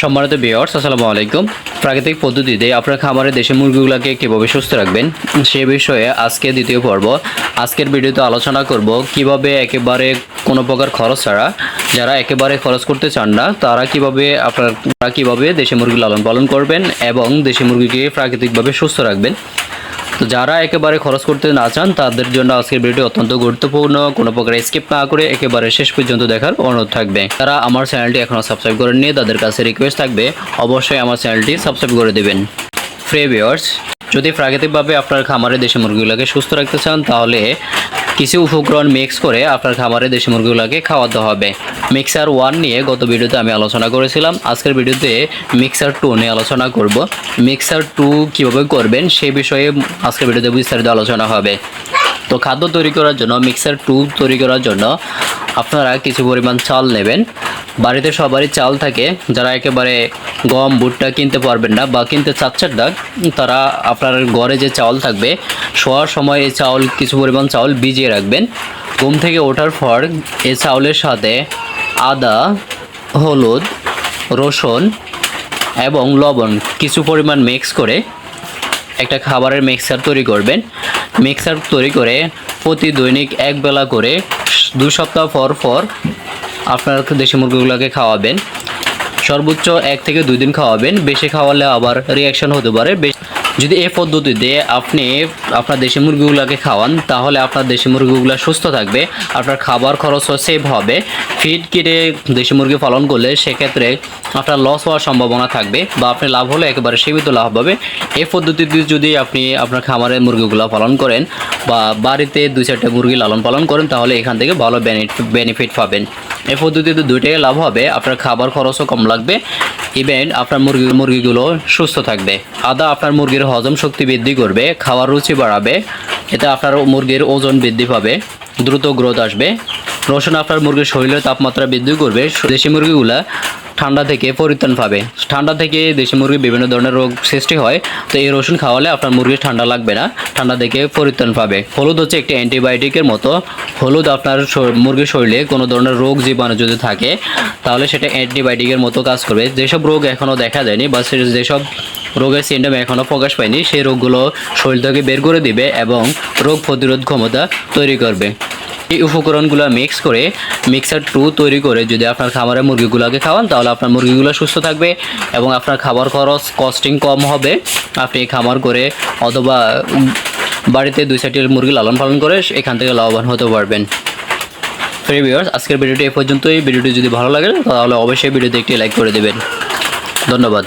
সম্মানিত বিয়ার্স আসসালামু আলাইকুম। প্রাকৃতিক পদ্ধতিতে আপনার খামারে দেশি মুরগিগুলোকে কীভাবে সুস্থ রাখবেন, সে বিষয়ে আজকে দ্বিতীয় পর্ব। আজকের ভিডিওতে আলোচনা করব কীভাবে একেবারে কোনো প্রকার খরচ ছাড়া যারা একেবারে খরচ করতে চান না, তারা কীভাবে আপনারা কীভাবে দেশি মুরগি লালন পালন করবেন এবং দেশি মুরগিকে প্রাকৃতিকভাবে সুস্থ রাখবেন। তো যারা একেবারে খরচ করতে না চান, তাদের জন্য আজকের ভিডিও অত্যন্ত গুরুত্বপূর্ণ। কোনো প্রকার স্কিপ না করে একেবারে শেষ পর্যন্ত দেখার অনুরোধ থাকবে। তারা আমার চ্যানেলটি এখনও সাবস্ক্রাইব করে নিয়ে তাদের কাছে রিকোয়েস্ট থাকবে, অবশ্যই আমার চ্যানেলটি সাবস্ক্রাইব করে দেবেন। ফ্রি ভিওর্স যদি প্রাকৃতিকভাবে আপনার খামারে দেশি মুরগিগুলোকে সুস্থ রাখতে চান, তাহলে কিছু উপকরণ মিক্স করে আপনার খামারে দেশি মুরগিগুলোকে খাওয়াতে হবে। মিক্সার ওয়ান নিয়ে গত ভিডিওতে আমি আলোচনা করেছিলাম। আজকের ভিডিওতে মিক্সার টু নিয়ে আলোচনা করব। মিক্সার টু কীভাবে করবেন সে বিষয়ে আজকের ভিডিওতে বিস্তারিত আলোচনা হবে। তো খাদ্য তৈরি করার জন্য মিক্সার টু তৈরি করার জন্য আপনারা কিছু পরিমাণ চাল নেবেন। বাড়িতে সবারই চাল থাকে, যারা একেবারে গম, ভুট্টা কিনতে পারবেন না বা কিনতে চাচ্ছেন না, তারা আপনার ঘরে যে চাউল থাকবে, শোয়ার সময় এই চাউল কিছু পরিমাণ চাউল ভিজিয়ে রাখবেন। ঘুম থেকে ওঠার পর এই চাউলের সাথে আদা, হলুদ, রসুন এবং লবণ কিছু পরিমাণ মিক্স করে একটা খাবারের মিক্সার তৈরি করবেন। মিক্সার তৈরি করে প্রতি দৈনিক এক বেলা করে দু সপ্তাহ পর পর আপনার দেশি মুরগিগুলোকে খাওয়াবেন। সর্বোচ্চ এক থেকে দুই দিন খাওয়াবেন। বেশি খাওয়ালে আবার রিয়াকশন হতে পারে। যদি এই পদ্ধতিতে আপনি আপনার দেশি মুরগিগুলোকে খাওয়ান, তাহলে আপনার দেশি মুরগিগুলো সুস্থ থাকবে। আপনার খাবার খরচও সেভ হবে। ফিড কিনে দেশি মুরগি পালন করলে সেক্ষেত্রে আপনার লস হওয়ার সম্ভাবনা থাকবে বা আপনি লাভ হলে একেবারে সীমিত লাভ হবে এই পদ্ধতিতে যদি আপনি আপনার খামারে মুরগিগুলো পালন করেন বা বাড়িতে দুই চারটে মুরগি লালন পালন করেন, তাহলে এখান থেকে ভালো বেনিফিট পাবেন। এই পদ্ধতিতে দুইটাই লাভ হবে, আপনার খাবার খরচও কম লাগবে ইভেন আপনার মুরগি, মুরগিগুলো সুস্থ থাকবে। আদা আপনার মুরগির হজম শক্তি বৃদ্ধি করবে, খাওয়ার রুচি বাড়াবে, এতে আপনার মুরগির ওজন বৃদ্ধি পাবে, দ্রুত গ্রোথ আসবে। রসুন আপনার মুরগির শরীরের তাপমাত্রা বৃদ্ধি করবে, দেশি মুরগিগুলা ঠান্ডা থেকে পরিত্রাণ পাবে। ঠান্ডা থেকে দেশি মুরগি বিভিন্ন ধরনের রোগ সৃষ্টি হয়। তো এই রসুন খাওয়ালে আপনার মুরগির ঠান্ডা লাগবে না, ঠান্ডা থেকে পরিত্রাণ পাবে। হলুদ হচ্ছে একটি অ্যান্টিবায়োটিকের মতো। হলুদ আপনার মুরগির শরীরে কোনো ধরনের রোগ জীবাণু যদি থাকে, তাহলে সেটা অ্যান্টিবায়োটিকের মতো কাজ করবে। যেসব রোগ এখনও দেখা যায়নি বা যেসব রোগের সিমটম এখনও প্রকাশ পায়নি, সেই রোগগুলো শরীর থেকে বের করে দিবে এবং রোগ প্রতিরোধ ক্ষমতা তৈরি করবে। এই উপকরণগুলো মিক্স করে মিক্সার টু তৈরি করে যদি আপনার খামারে মুরগিগুলোকে খাওয়ান, তাহলে আপনার মুরগিগুলো সুস্থ থাকবে এবং আপনার খাবার খরচ কস্টিং কম হবে। আপনি খামার করে অথবা বাড়িতে দুই চারটি মুরগি লালন পালন করে এখান থেকে লাভবান হতে পারবেন। ফ্রি ভিউয়ার্স আজকের ভিডিওটি এ পর্যন্তই। ভিডিওটি যদি ভালো লাগে, তাহলে অবশ্যই ভিডিওতে একটি লাইক করে দেবেন। ধন্যবাদ।